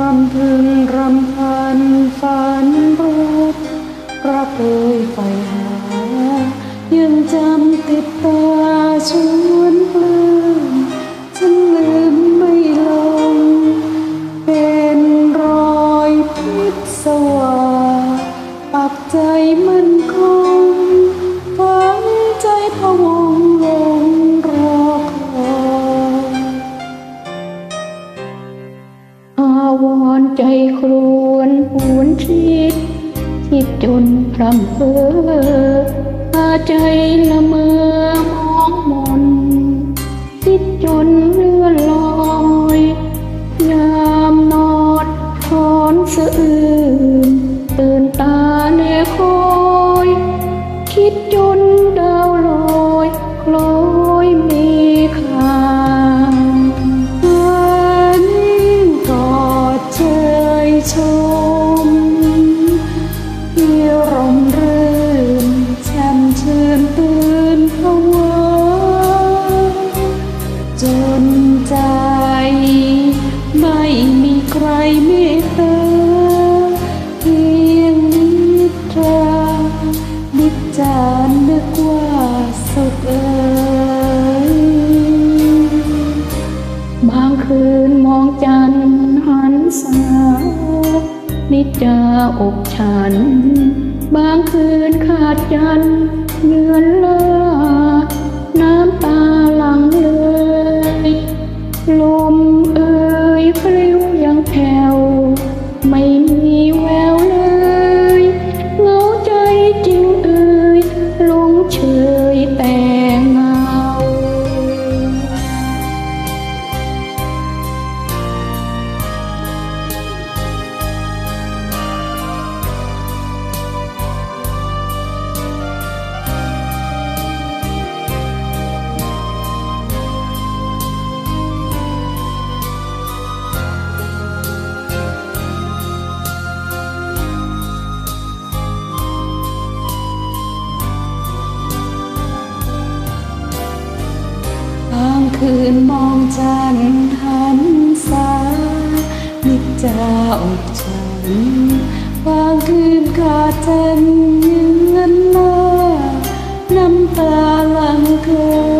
รำพึงรำพันฝันรูปรักเอ่ยไฟหา ยังจำติดตาชวนปลื้มฉันลืมไม่ลง เป็นรอยพิษสวาวรณ์ใจครวนหวนคิดคิดจนพรำเพอพาใจละเมอมองมนคิดจนเลื่อนลอยยามนอนถอนสะอื้นตื่นตาเนคอย คิดจน ชมที่ร่มรื่นแช่มชื่นตื่นภาวะจนใจ ไม่มีใครเมตตาเพียงนิทรานิจจานึกว่าสุขเอ่ยบางคืนมองจันทร์ สานิจาอกฉัน บางคืนขาดจันเยือนลย คืนมองจันทันสาลิกจาอกฉันบางคืนขาจันยืนเงินลาน้ำตาลังเกิน